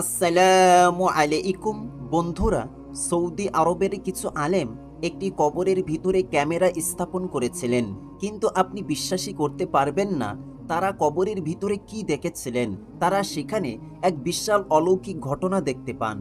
আসসালামু আলাইকুম বন্ধুরা, সৌদি আরবের কিছু আলেম একটি কবরের ভিতরে ক্যামেরা স্থাপন করেছিলেন। কিন্তু আপনি বিশ্বাসই করতে পারবেন না, তারা কবরের ভিতরে কি দেখেছিলেন। তারা সেখানে এক বিশাল অলৌকিক ঘটনা দেখতে পান।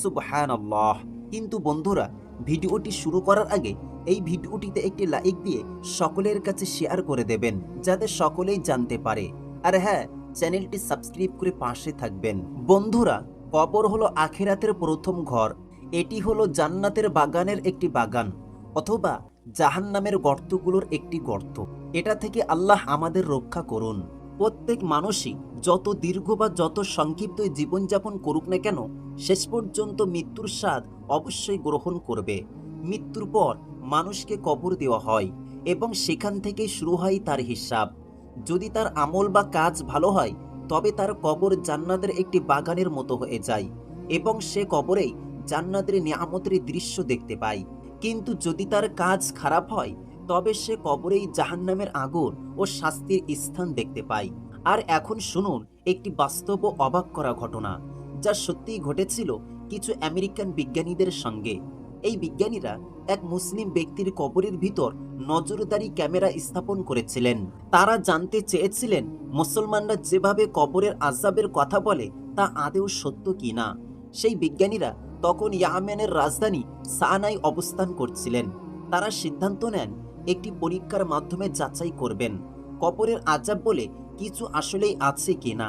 সুবহানাল্লাহ। কিন্তু বন্ধুরা, ভিডিওটি শুরু করার আগে এই ভিডিওটিতে একটি লাইক দিয়ে সকলের কাছে শেয়ার করে দেবেন, যাতে সকলেই জানতে পারে। আর হ্যাঁ চ্যানেলটি সাবস্ক্রাইব করে পাশে থাকবেন। বন্ধুরা কবর হলো আখেরাতের প্রথম ঘর। এটি হলো জান্নাতের বাগানের একটি বাগান অথবা জাহান্নামের গর্তগুলোর একটি গর্ত। এটা থেকে আল্লাহ আমাদের রক্ষা করুন। প্রত্যেক মানুষই যত দীর্ঘ বা যত সংক্ষিপ্ত জীবনযাপন করুক না কেন, শেষ পর্যন্ত মৃত্যুর স্বাদ অবশ্যই গ্রহণ করবে। মৃত্যুর পর মানুষকে কবর দেওয়া হয় এবং সেখান থেকেই শুরু হয় তার হিসাব। যদি তার আমল বা কাজ ভালো হয়, তবে তার কবর জান্নাতের একটি বাগানের মতো হয়ে যায় এবং সে কবরেই জান্নাতের নিয়ামতের দৃশ্য দেখতে পায়। কিন্তু যদি তার কাজ খারাপ হয়, তবে সে কবরেই জাহান্নামের আগুন ও শাস্তির স্থান দেখতে পায়। আর এখন শুনুন একটি বাস্তব ও অবাক করা ঘটনা, যা সত্যিই ঘটেছিল কিছু আমেরিকান বিজ্ঞানীদের সঙ্গে। এই বিজ্ঞানীরা এক মুসলিম ব্যক্তির কবরের ভিতর নজরদারি ক্যামেরা স্থাপন করেছিলেন। তারা জানতে চেয়েছিলেন, মুসলমানরা যেভাবে কবরের আজাবের কথা বলে, তা আদেও সত্য কি না সেই বিজ্ঞানীরা তখন ইয়ামেনের রাজধানী সানায় অবস্থান করছিলেন। তারা সিদ্ধান্ত নেন, একটি পরীক্ষার মাধ্যমে যাচাই করবেন কপরের আজাব বলে কিছু আসলেই আছে কিনা।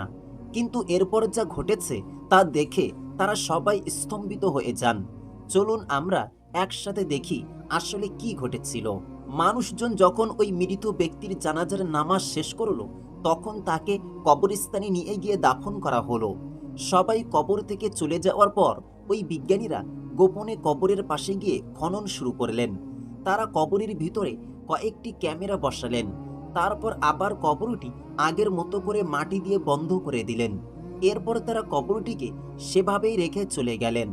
কিন্তু এরপর যা ঘটেছে, তা দেখে তারা সবাই স্তম্ভিত হয়ে যান। চলুন আমরা একসাথে দেখি আসলে কি ঘটেছিল। মানুষজন যখন ওই মৃত ব্যক্তির জানাজার নামাজ শেষ করল, তখন তাকে কবরস্থানে নিয়ে গিয়ে দাফন করা হলো। সবাই কবর থেকে চলে যাওয়ার পর ওই বিজ্ঞানীরা গোপনে কবরের পাশে গিয়ে খনন শুরু করলেন। তারা কবরের ভিতরে কয়েকটি ক্যামেরা বসালেন। তারপর আবার কবরটি আগের মতো করে মাটি দিয়ে বন্ধ করে দিলেন। এরপর তারা কবরটিকে সেভাবেই রেখে চলে গেলেন,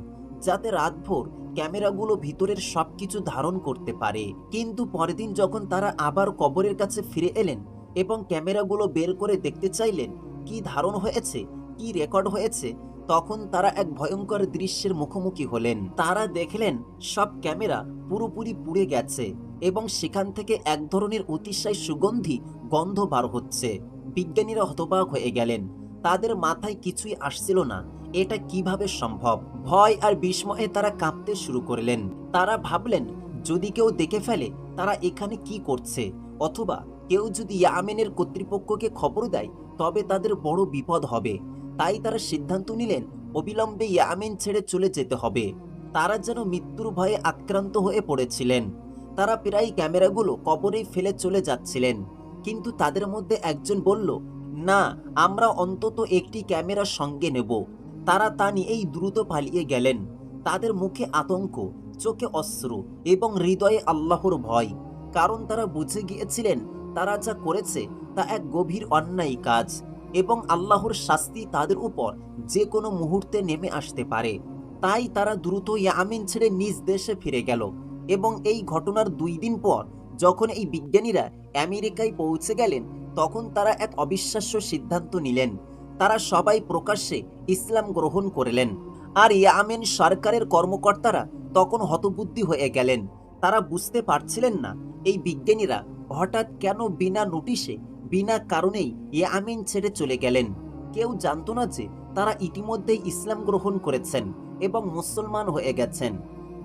যাতে রাতভর ক্যামেরাগুলো ভিতরের সবকিছু ধারণ করতে পারে। কিন্তু পরের দিন যখন তারা আবার কবরের কাছে ফিরে এলেন এবং ক্যামেরাগুলো বের করে দেখতে চাইলেন, কি ধারণ হয়েছে, কি রেকর্ড হয়েছে, তখন তারা এক ভয়ঙ্কর দৃশ্যের মুখোমুখি হলেন। তারা দেখলেন, সব ক্যামেরা পুরোপুরি পুড়ে গেছে এবং সেখান থেকে এক ধরনের অতিশয় সুগন্ধি গন্ধ বার হচ্ছে। বিজ্ঞানীরা হতবাক হয়ে গেলেন। তাদের মাথায় কিছুই আসছিল না। এটা কীভাবে সম্ভব? ভয় আর বিস্ময়ে তারা কাঁপতে শুরু করলেন। তারা ভাবলেন, যদি কেউ দেখে ফেলে, তারা এখানে কি করছে? অথবা কেউ যদি ইয়ামেনের কর্তৃপক্ষকে খবর দেয়, তবে তাদের বড় বিপদ হবে। তাই তারা সিদ্ধান্ত নিলেন, অবিলম্বে ইয়ামেন ছেড়ে চলে যেতে হবে। তারা যেন মৃত্যুর ভয়ে আক্রান্ত হয়ে পড়েছিলেন। তারা প্রায় ক্যামেরাগুলো কবরেই ফেলে চলে যাচ্ছিলেন। কিন্তু তাদের মধ্যে একজন বলল না, আমরা অন্তত একটি ক্যামেরা সঙ্গে নেব। তারা তা নিয়েই দ্রুত পালিয়ে গেলেন। তাদের মুখে আতঙ্ক, চোখে অশ্রু এবং হৃদয়ে আল্লাহর ভয়। কারণ তারা বুঝে গিয়েছিলেন, তারা যা করেছে তা এক গভীর অন্যায় কাজ এবং আল্লাহর শাস্তি তাদের উপর যে কোনো মুহূর্তে নেমে আসতে পারে। তাই তারা দ্রুত ইয়ামিন ছেড়ে নিজ দেশে ফিরে গেল এবং এই ঘটনার দুই দিন পর যখন এই বিজ্ঞানীরা আমেরিকায় পৌঁছে গেলেন তখন তারা এক অবিশ্বাস্য সিদ্ধান্ত নিলেন। তারা সবাই প্রকাশ্যে ইসলাম গ্রহণ করলেন। আর ইয়ামেন সরকারের কর্মকর্তারা তখন হতবুদ্ধি হয়ে গেলেন। তারা বুঝতে পারছিলেন না, এই বিজ্ঞানীরা হঠাৎ কেন বিনা নোটিশে, বিনা কারণেই ইয়ামিন ছেড়ে চলে গেলেন। কেউ জানতো না যে তারা ইতিমধ্যেই ইসলাম গ্রহণ করেছেন এবং মুসলমান হয়ে গেছেন।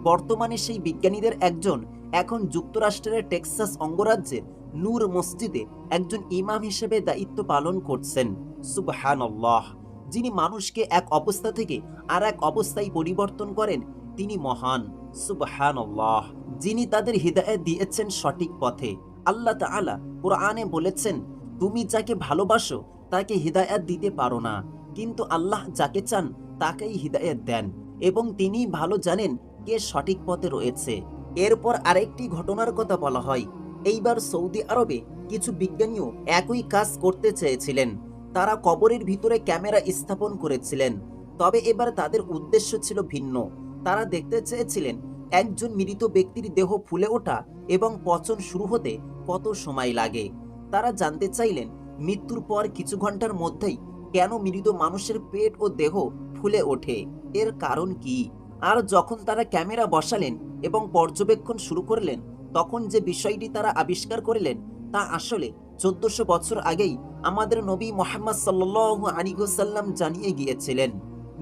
বর্তমানে সেই বিজ্ঞানীদের একজন এখন যুক্তরাষ্ট্রের টেক্সাস অঙ্গরাজ্যের নূর মসজিদে একজন ইমাম হিসেবে দায়িত্ব পালন করছেন। সুবহানাল্লাহ। যিনি মানুষকে এক অবস্থা থেকে আর এক অবস্থায় পরিবর্তন করেন, তিনি মহান। সুবহানাল্লাহ। যিনি তাদের হৃদয়ে দিয়েছেন সঠিক পথে। আল্লাহ তাআলা কোরআনে বলেছেন, তুমি যাকে ভালোবাসো, তাকে হৃদায়াত দিতে পারো না। কিন্তু আল্লাহ যাকে চান, তাকেই হৃদায়াত দেন। এবং তিনি ভালো জানেন কে সঠিক পথে রয়েছে। এরপর আরেকটি ঘটনার কথা বলা হয়। এইবার সৌদি আরবে কিছু বিজ্ঞানীও একই কাজ করতে চেয়েছিলেন। তারা কবরের ভিতরে ক্যামেরা স্থাপন করেছিলেন। তবে এবার তাদের উদ্দেশ্য ছিল ভিন্ন। তারা দেখতে চেয়েছিলেন একজন মৃত ব্যক্তির দেহ ফুলে ওঠা এবং পচন শুরু হতে কত সময় লাগে। তারা জানতে চাইলেন মৃত্যুর পর কিছু ঘণ্টার মধ্যেই কেন মৃত মানুষের পেট ও দেহ ফুলে ওঠে, এর কারণ কি? আর যখন তারা ক্যামেরা বসালেন এবং পর্যবেক্ষণ শুরু করলেন তখন যে বিষয়টি তারা আবিষ্কার করলেন, তা আসলে চোদ্দশো বছর আগেই আমাদের নবী মোহাম্মদ সাল্লাহ আনিগুসাল্লাম জানিয়ে গিয়েছিলেন,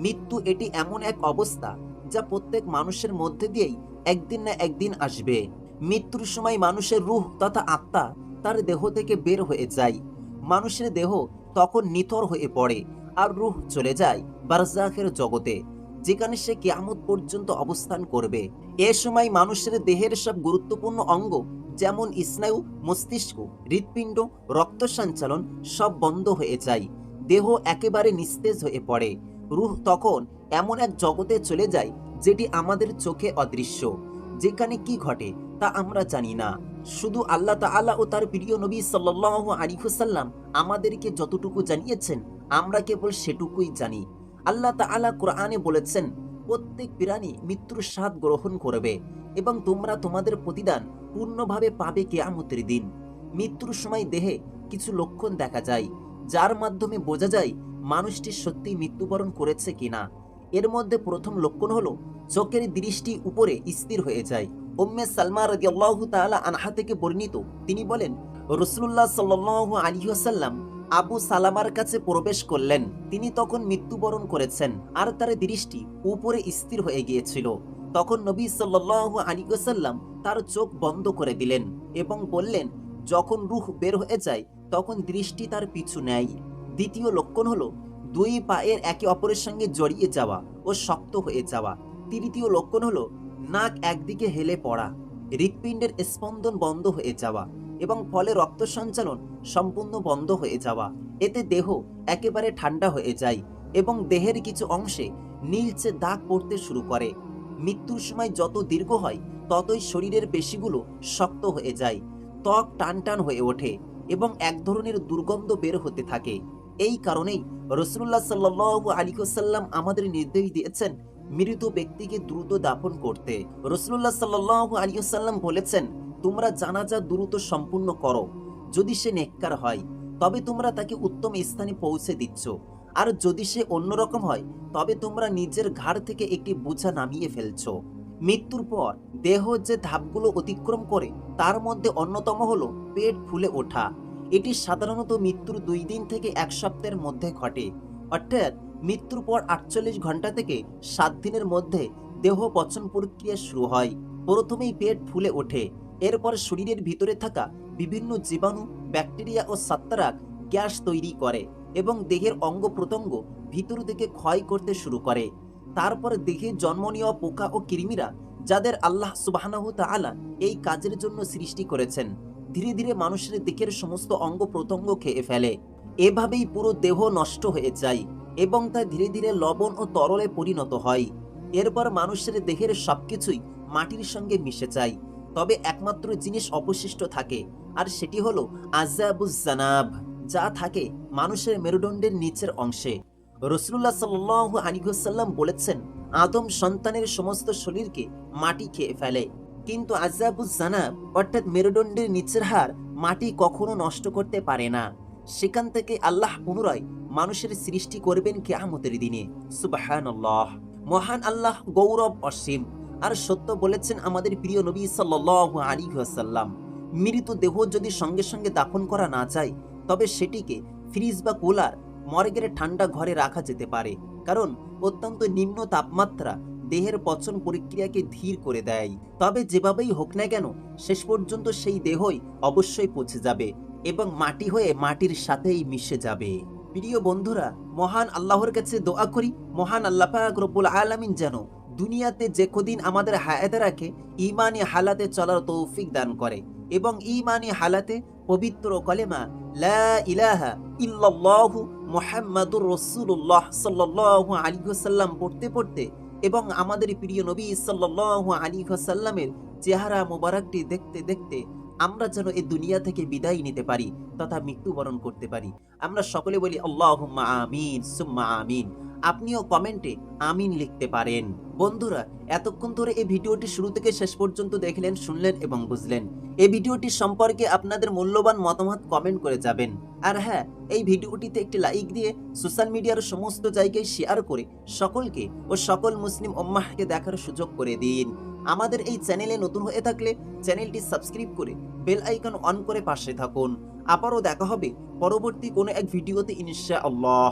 মৃত্যু এটি এমন এক অবস্থা যা প্রত্যেক মানুষের মধ্যে দিয়েই একদিন না একদিন আসবে। মৃত্যুর সময় মানুষের রুহ তথা আত্মা তার দেহ থেকে বের হয়ে যায়। মানুষের দেহ তখন নিথর হয়ে পড়ে আর রুহ চলে যায় বারজাখের জগতে। যেখানে সে কেয়ামত পর্যন্ত অবস্থান করবে। এ সময় মানুষের দেহের সব গুরুত্বপূর্ণ অঙ্গ, যেমন স্নায়ু, মস্তিষ্ক, হৃৎপিণ্ড, রক্ত সঞ্চালন, সব বন্ধ হয়ে যায়। দেহ একেবারে নিস্তেজ হয়ে পড়ে। রুহ তখন এমন এক জগতে চলে যায়, যেটি আমাদের চোখে অদৃশ্য। যেখানে কি ঘটে, তা আমরা জানি না। শুধু আল্লাহ তাআলা ও তার প্রিয় নবী সাল্লাল্লাহু আলাইহি ওয়াসাল্লাম আমাদেরকে যতটুকু জানিয়েছেন, আমরা কেবল সেটুকুই জানি। আল্লাহ তাআলা কোরআনে বলেছেন, প্রত্যেক প্রাণী মৃত্যুর স্বাদ গ্রহণ করবে এবং তোমরা তোমাদের প্রতিদান পূর্ণভাবে পাবে কেয়ামতের দিন। মৃত্যুর সময় দেহে কিছু লক্ষণ দেখা যায়, যার মাধ্যমে বোঝা যায় মানুষটি সত্যি মৃত্যুবরণ করেছে কিনা। এর মধ্যে প্রথম লক্ষণ হলো, চোখের দৃষ্টি উপরে স্থির হয়ে যায়। উম্মে সালমা রাদিয়াল্লাহু তাআলা আনহা থেকে বর্ণিত, তিনি বলেন রসুল্লাহ সাল্লাল্লাহু আলাইহি ওয়াসাল্লাম আবু সালামার কাছে প্রবেশ করলেন। তিনি তখন মৃত্যুবরণ করেছেন আর তার দৃষ্টি উপরে স্থির হয়ে গিয়েছিল। তখন নবী সাল্লাল্লাহু আলাইহি ওয়াসাল্লাম তার চোখ বন্ধ করে দিলেন এবং বললেন, যখন রূহ বের হয়ে যায়, তখন দৃষ্টি তার পিছু নেয়। দ্বিতীয় লক্ষণ হলো, দুই পায়ের একে অপরের সঙ্গে জড়িয়ে যাওয়া ও শক্ত হয়ে যাওয়া। তৃতীয় লক্ষণ হলো, নাক একদিকে হেলে পড়া, হৃৎপিণ্ডের স্পন্দন বন্ধ হয়ে যাওয়া। এবং ফলে রক্ত সঞ্চালন সম্পূর্ণ বন্ধ হয়ে যাওয়া। এতে দেহ একেবারে ঠান্ডা হয়ে যায় এবং দেহের কিছু অংশে নীলচে দাগ পড়তে শুরু করে। মৃত্যুর সময় যত দীর্ঘ হয়, ততই শরীরের পেশিগুলো শক্ত হয়ে যায়, ত্বক টান টান হয়ে ওঠে এবং এক ধরনের দুর্গন্ধ বের হতে থাকে। এই কারণেই রসুল্লাহ সাল্লু আলিকসাল্লাম আমাদের নির্দেশ দিয়েছেন মৃত ব্যক্তিকে দ্রুত দাফন করতে। রসুল্লাহ সাল্লু আলিয়াল্লাম বলেছেন তোমরা জানাজা দ্রুত সম্পূর্ণ করো। যদি সে নেককার হয়, তবে তোমরা তাকে উত্তম স্থানে পৌঁছে দিচ্ছ। আর যদি সে অন্যরকম হয়, তবে তোমরা নিজের ঘাড় থেকে একটি বোঝা নামিয়ে ফেলছ। মৃত্যুর পর দেহ যে ধাপগুলো অতিক্রম করে, তার মধ্যে অন্যতম হলো পেট ফুলে ওঠা। এটি সাধারণত মৃত্যুর দুই দিন থেকে এক সপ্তাহের মধ্যে ঘটে। অর্থাৎ মৃত্যুর পর আটচল্লিশ ঘণ্টা থেকে সাত দিনের মধ্যে দেহ পচন প্রক্রিয়া শুরু হয়। প্রথমেই পেট ফুলে ওঠে। এরপর শরীরের ভিতরে থাকা বিভিন্ন জীবাণু, ব্যাকটেরিয়া ও সাত্তারাক গ্যাস তৈরি করে এবং দেহের অঙ্গ প্রত্যঙ্গ ভিতর থেকে ক্ষয় করতে শুরু করে। তারপর দেহে জন্ম নেওয়া পোকা ও কৃমিরা যাদের আল্লাহ সুবাহানাহু তাআলা এই কাজের জন্য সৃষ্টি করেছেন, ধীরে ধীরে মানুষের দেহের সমস্ত অঙ্গ প্রত্যঙ্গ খেয়ে ফেলে। এভাবেই পুরো দেহ নষ্ট হয়ে যায় এবং তা ধীরে ধীরে লবণ ও তরলে পরিণত হয়। এরপর মানুষের দেহের সবকিছুই মাটির সঙ্গে মিশে যায়। তবে একমাত্র জিনিস অবশিষ্ট থাকে, আর সেটি হলো আজাবুজানাব যা থাকে মানুষের মেরুদণ্ডের নিচের অংশে। রসুল্লাহ সাল্লু আলিগুসাল্লাম বলেছেন, আদম সন্তানের সমস্ত শরীরকে মাটি খেয়ে ফেলে। কিন্তু আজাবুজানাব অর্থাৎ মেরুদণ্ডের নিচের হার মাটি কখনো নষ্ট করতে পারে না। সেখান থেকে আল্লাহ পুনরায় মানুষের সৃষ্টি করবেন কেয়ামতের দিনে। সুবাহান মহান আল্লাহ গৌরব অসীম। আর সত্য বলেছেন আমাদের প্রিয় নবী সাল্লাহ আলী আসাল্লাম মৃত দেহ যদি সঙ্গে সঙ্গে দাফন করা না যায়, তবে সেটিকে ফ্রিজ বা কুলার, মর্গের ঠান্ডা ঘরে রাখা যেতে পারে। কারণ অত্যন্ত নিম্ন তাপমাত্রা দেহের পচন প্রক্রিয়াকে ধীর করে দেয়। তবে যেভাবেই হোক না কেন, শেষ পর্যন্ত সেই দেহই অবশ্যই পচে যাবে এবং মাটি হয়ে মাটির সাথেই মিশে যাবে। প্রিয় বন্ধুরা, মহান আল্লাহর কাছে দোয়া করি, মহান আল্লাহ রব্বুল আলামিন যেন দুনিয়াতে যে কদিন আমাদের হায়াতে রাখে, ইমানি হালাতে চলার তৌফিক দান করে। এবং ইমানি হালাতে পবিত্র কলেমা, লা ইলাহা ইল্লাল্লাহু মুহাম্মাদুর রাসূলুল্লাহ সাল্লাল্লাহু আলাইহি ওয়াসাল্লাম পড়তে পড়তে এবং আমাদের প্রিয় নবী সাল্লাল্লাহু আলাইহি ওয়াসাল্লামের চেহারা মোবারকটি দেখতে দেখতে আমরা যেন এই দুনিয়া থেকে বিদায় নিতে পারি, তথা মৃত্যুবরণ করতে পারি। আমরা সকলে বলি, আল্লাহুম্মা আমিন, সুম্মা আমিন। আপনিও কমেন্টে আমিন লিখতে পারেন। বন্ধুরা, এতক্ষণ ধরে এই ভিডিওটি শুরু থেকে শেষ পর্যন্ত দেখলেন, শুনলেন এবং বুঝলেন। এই ভিডিওটি সম্পর্কে আপনাদের মূল্যবান মতামত কমেন্ট করে যাবেন। আর হ্যাঁ এই ভিডিওটিতে একটি লাইক দিয়ে সোশ্যাল মিডিয়ার সমস্ত জায়গায় শেয়ার করে সকলকে ও সকল মুসলিম উম্মাহকে দেখার সুযোগ করে দিন। আমাদের এই চ্যানেলে নতুন হয়ে থাকলে চ্যানেলটি সাবস্ক্রাইব করে বেল আইকন অন করে পাশে থাকুন। আবারও দেখা হবে পরবর্তী কোনো এক ভিডিওতে ইনশা আল্লাহ